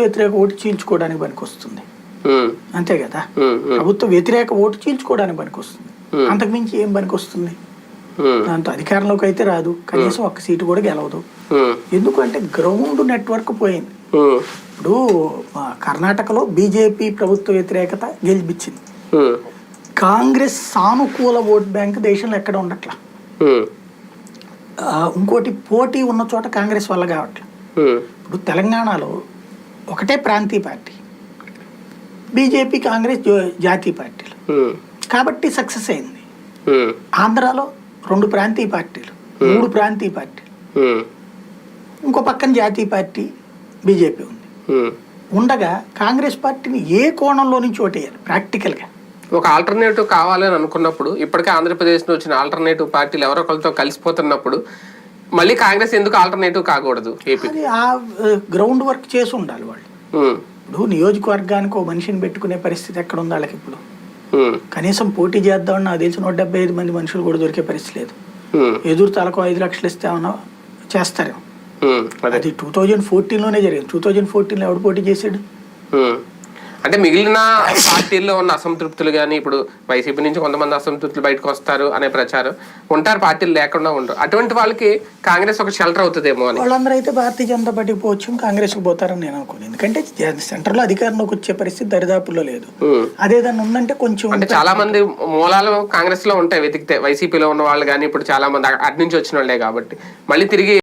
వ్యతిరేక ఓటు చీల్చుకోవడానికి పనికొస్తుంది. అంతే కదా? ప్రభుత్వ వ్యతిరేక ఓటు చీల్చుకోవడానికి పనికొస్తుంది. అంతకుమించి ఏం పనికొస్తుంది? దాంతో అధికారంలోకి అయితే రాదు. కనీసం ఒక్క సీటు కూడా గెలవదు. ఎందుకంటే గ్రౌండ్ నెట్వర్క్ పోయింది. ఇప్పుడు కర్ణాటకలో బీజేపీ ప్రభుత్వ వ్యతిరేకత గెలిపించింది. కాంగ్రెస్ సానుకూల ఓట్ బ్యాంక్ దేశంలో ఎక్కడ ఉండట్లా? ఇంకోటి పోటీ ఉన్న చోట కాంగ్రెస్ వల్ల కావట్లేదు ఉమ్, ఇప్పుడు తెలంగాణలో ఒకటే ప్రాంతీయ పార్టీ. బీజేపీ కాంగ్రెస్ జాతీయ పార్టీలు. కాబట్టి సక్సెస్ అయింది. ఆంధ్రాలో రెండు ప్రాంతీయ పార్టీలు మూడు ప్రాంతీయ పార్టీలు. ఇంకో పక్కన జాతీయ పార్టీ బీజేపీ ఉంది. ఉండగా కాంగ్రెస్ పార్టీని ఏ కోణంలో నుంచి ఓటేయాలి? ప్రాక్టికల్గా. ఒక ఆల్టర్నేటివ్ కావాలని అనుకున్నప్పుడు ఇప్పటికే ఆంధ్రప్రదేశ్లో వచ్చిన ఆల్టర్నేటివ్ పార్టీలు ఎవరో ఒకరితో కలిసిపోతున్నప్పుడు మళ్ళీ కాంగ్రెస్ ఎందుకు ఆల్టర్నేటివ్ కాకూడదు ఏపీ అది ఆ గ్రౌండ్ వర్క్ చేసి ఉండాలి వాళ్ళు. ఇప్పుడు నియోజకవర్గానికి ఓ మనిషిని పెట్టుకునే పరిస్థితి ఎక్కడ ఉంది వాళ్ళకి ఇప్పుడు? కనీసం పోటీ చేద్దామని నాకు తెలిసి నూట డెబ్బై ఐదు మంది మనుషులు కూడా దొరికే పరిస్థితి లేదు. ఎదురు తలకు ఐదు లక్షలు ఇస్తే ఏమన్నా చేస్తారేమో? అదే. టూ థౌజండ్ ఫోర్టీన్లోనే జరిగింది. టూ థౌజండ్ ఫోర్టీన్లో ఎవడు పోటీ చేశాడు. అంటే మిగిలిన పార్టీల్లో ఉన్న అసంతృప్తులు కానీ ఇప్పుడు వైసీపీ నుంచి కొంతమంది అసంతృప్తులు బయటకు వస్తారు అనే ప్రచారం ఉంటారు. పార్టీలు లేకుండా ఉండరు. అటువంటి వాళ్ళకి కాంగ్రెస్ ఒక షెల్టర్ అవుతుందేమో అని. వాళ్ళందరూ అయితే భారతీయ జనతా పార్టీకి పోవచ్చు కాంగ్రెస్కి పోతారని నేను అనుకోను. ఎందుకంటే సెంటర్లో అధికారంలోకి వచ్చే పరిస్థితి దరిదాపుల్లో లేదు. అదేదన్నా ఉందంటే కొంచెం అంటే చాలా మంది మూలాలు కాంగ్రెస్లో ఉంటాయి వెతికితే. వైసీపీలో ఉన్న వాళ్ళు కానీ ఇప్పుడు చాలా మంది అటు నుంచి వచ్చిన వాళ్ళే కాబట్టి. మళ్ళీ తిరిగి